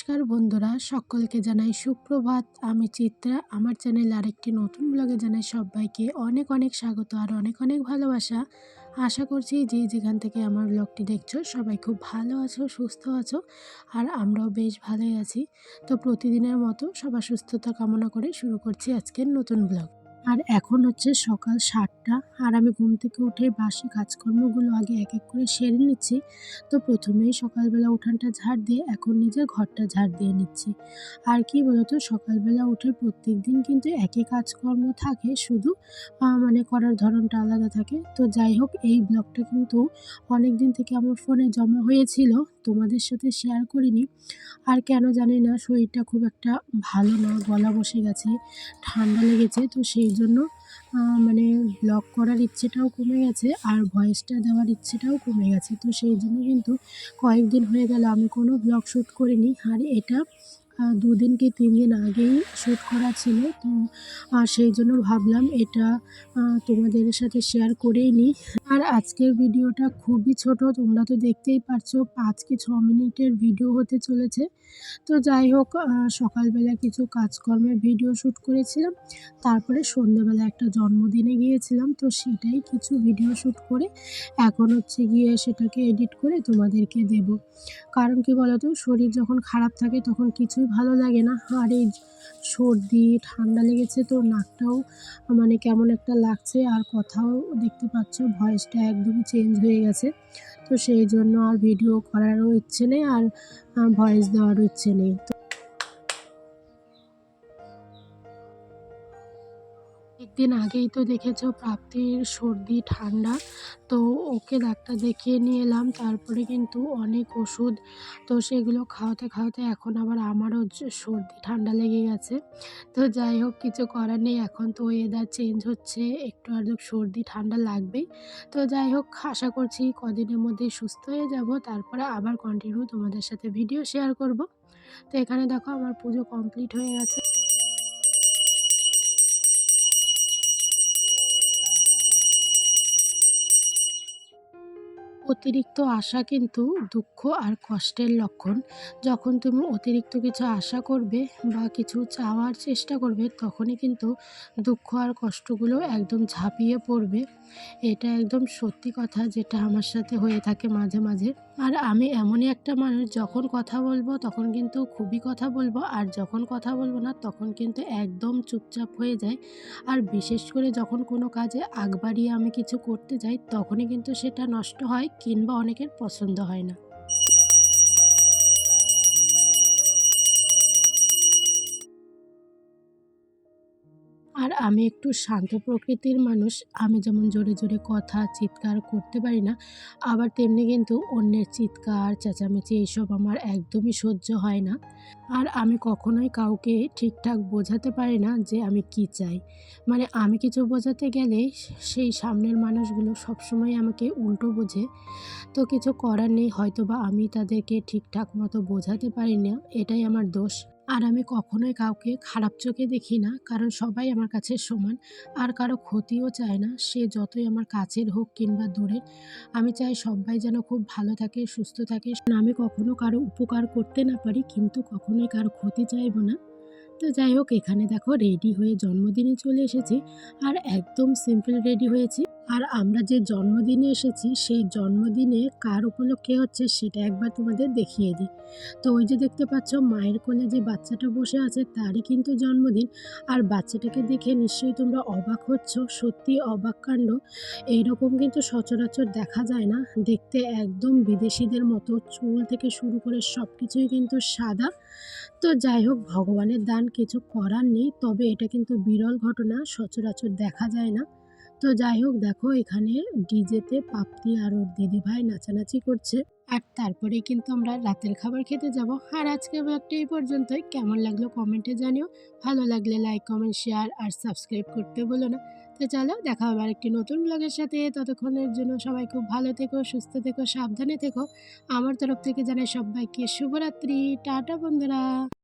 নমস্কার বন্ধুরা, সকলকে জানাই সুপ্রভাত। আমি চিত্রা, আমার চ্যানেল আরেকটি নতুন ব্লগে জানাই সবাইকে অনেক অনেক স্বাগত আর অনেক অনেক ভালোবাসা। আশা করছি যে যেখান থেকে আমার ব্লগটি দেখছ, সবাই খুব ভালো আছো, সুস্থ আছো আর আমরাও বেশ ভালোই আছি। তো প্রতিদিনের মতো সবার সুস্থতা কামনা করে শুরু করছি আজকের নতুন ব্লগ। আর এখন হচ্ছে সকাল সাতটা আর আমি ঘুম থেকে উঠে বাসি কাজকর্মগুলো আগে এক এক করে সেরে নিচ্ছি। তো প্রথমেই সকালবেলা উঠানটা ঝাড় দিয়ে এখন নিজের ঘরটা ঝাড় দিয়ে নিচ্ছি। আর কি বলতো, সকালবেলা উঠে প্রত্যেক দিন কিন্তু একই কাজকর্ম থাকে, শুধু মানে করার ধরনটা আলাদা থাকে। তো যাই হোক, এই ব্লগটা কিন্তু অনেক দিন থেকে আমার ফোনে জমা হয়েছিল, তোমাদের সাথে শেয়ার করিনি। আর কেন জানি না, শরীরটা খুব একটা ভালো না, গলা বসে গেছে, ঠান্ডা লেগেছে, তো সেই জন্য মানে ব্লগ করার ইচ্ছেটাও কমে গেছে আর ভয়েসটা দেওয়ার ইচ্ছেটাও কমে গেছে। তো সেই জন্য কিন্তু কয়েকদিন হয়ে গেল, আমি কোনো ব্লগ শ্যুট করিনি। আর এটা দুদিন কি তিন দিন আগেই শ্যুট করা ছিল, তো সেই জন্য ভাবলাম এটা তোমাদের সাথে শেয়ার করেই নিই। আর আজকের ভিডিওটা খুবই ছোট, তোমরা তো দেখতেই পারছ, পাঁচ কি ছ মিনিটের ভিডিও হতে চলেছে। তো যাই হোক সকালবেলা কিছু কাজকর্মের ভিডিও শ্যুট করেছিলাম, তারপরে সন্ধ্যেবেলা একটা জন্মদিনে গিয়েছিলাম, তো সেটাই কিছু ভিডিও শ্যুট করে এখন হচ্ছে গিয়ে সেটাকে এডিট করে তোমাদেরকে দেব। কারণ কি বলতো, শরীর যখন খারাপ থাকে তখন কিছুই ভালো লাগে না। আর এই সর্দি, ঠান্ডা লেগেছে তো নাকটাও মানে কেমন একটা লাগছে। আর কথাও দেখতে পাচ্ছ, ভয়েসটা একদমই চেঞ্জ হয়ে গেছে। তো সেই জন্য আর ভিডিও করারও ইচ্ছে নেই, আর ভয়েস দেওয়ারও ইচ্ছে নেই। তো একদিন আগেই তো দেখেছ প্রাপ্তির সর্দি, ঠান্ডা। তো ওকে ডাক্তার দেখিয়ে নিয়ে এলাম, তারপরে কিন্তু অনেক ওষুধ। তো সেগুলো খাওয়াতে খাওয়াতে এখন আবার আমারও সর্দি, ঠান্ডা লেগে গেছে। তো যাই হোক, কিছু করার নেই, এখন তো ওয়েদার চেঞ্জ হচ্ছে, একটু আধটু সর্দি, ঠান্ডা লাগবেই। তো যাই হোক, আশা করছি কদিনের মধ্যে সুস্থ হয়ে যাব, তারপরে আবার কন্টিনিউ তোমাদের সাথে ভিডিও শেয়ার করব। তো এখানে দেখো, আমার পুজো কমপ্লিট হয়ে গেছে। অতিরিক্ত আশা কিন্তু দুঃখ আর কষ্টের লক্ষণ। যখন তুমি অতিরিক্ত কিছু আশা করবে বা কিছু চাওয়ার চেষ্টা করবে, তখনই কিন্তু দুঃখ আর কষ্টগুলো একদম ঝাঁপিয়ে পড়বে। এটা একদম সত্যি কথা যেটা আমার সাথে হয়ে থাকে মাঝে মাঝে। আর আমি এমনই একটা মানুষ যখন কথা বলব তখন কিন্তু খুবই কথা বলব, আর যখন কথা বলব না তখন কিন্তু একদম চুপচাপ হয়ে যায় আর বিশেষ করে যখন কোনো কাজে আগ বাড়িয়ে আমি কিছু করতে যাই তখনই কিন্তু সেটা নষ্ট হয় কিংবা অনেকের পছন্দ হয় না। আর আমি একটু শান্ত প্রকৃতির মানুষ। আমি যেমন জোরে জোরে কথা, চিৎকার করতে পারি না, আবার তেমনি কিন্তু অন্যের চিৎকার, চেঁচামেচি এইসব আমার একদমই সহ্য হয় না। আর আমি কখনোই কাউকে ঠিকঠাক বোঝাতে পারি না যে আমি কি চাই। মানে আমি কিছু বোঝাতে গেলে সেই সামনের মানুষগুলো সবসময় আমাকে উল্টো বোঝে। তো কিছু করার নেই হয়তো বা আমি তাদেরকে ঠিকঠাক মতো বোঝাতে পারি না, এটাই আমার দোষ। আর আমি কখনোই কাউকে খারাপ চোখে দেখি না, কারণ সবাই আমার কাছে সমান। আর কারও ক্ষতিও চায় না, সে যতই আমার কাছের হোক কিংবা দূরের। আমি চাই সবাই যেন খুব ভালো থাকে, সুস্থ থাকে। আমি কখনো কারও উপকার করতে না পারি, কিন্তু কখনোই কারও ক্ষতি চাইব না। তো যাই হোক, এখানে দেখো রেডি হয়ে জন্মদিনে চলে এসেছি। আর একদম সিম্পল রেডি হয়েছি। আর আমরা যে জন্মদিনে এসেছি, সেই জন্মদিনে কার উপলক্ষে হচ্ছে সেটা একবার তোমাদের দেখিয়ে দিই। তো ওই যে দেখতে পাচ্ছ, মায়ের কোলে যে বাচ্চাটা বসে আছে, তারই কিন্তু জন্মদিন। আর বাচ্চাটাকে দেখে নিশ্চয়ই তোমরা অবাক হচ্ছ। সত্যি অবাক কাণ্ড। এইরকম কিন্তু সচরাচর দেখা যায় না। দেখতে একদম বিদেশিদের মতো, চুল থেকে শুরু করে সব কিছুই কিন্তু সাদা। তো যাই হোক, ভগবানের দান কিছু করার নেই, তবে এটা কিন্তু বিরল ঘটনা, সচরাচর দেখা যায় না। তো যাই হোক, দেখো, এখানে ডিজেতে পাপ্তি আর ওর দিদিভাই নাচানাচি করছে। আর তারপরে কিন্তু আমরা রাতের খাবার খেতে যাব। আর আজকে ব্লগটা এই পর্যন্তই। কেমন লাগল কমেন্টে জানিও। ভালো লাগলে লাইক, কমেন্ট, শেয়ার আর সাবস্ক্রাইব করতে বলো না। তো চলো, দেখা হবে একটি নতুন ব্লগের সাথে। ততক্ষণের জন্য সবাই খুব ভালো থেকো, সুস্থ থেকো, সাবধানে থেকো। আমার তরফ থেকে জানাই সবাইকে শুভরাত্রি। টাটা, বন্ধুরা।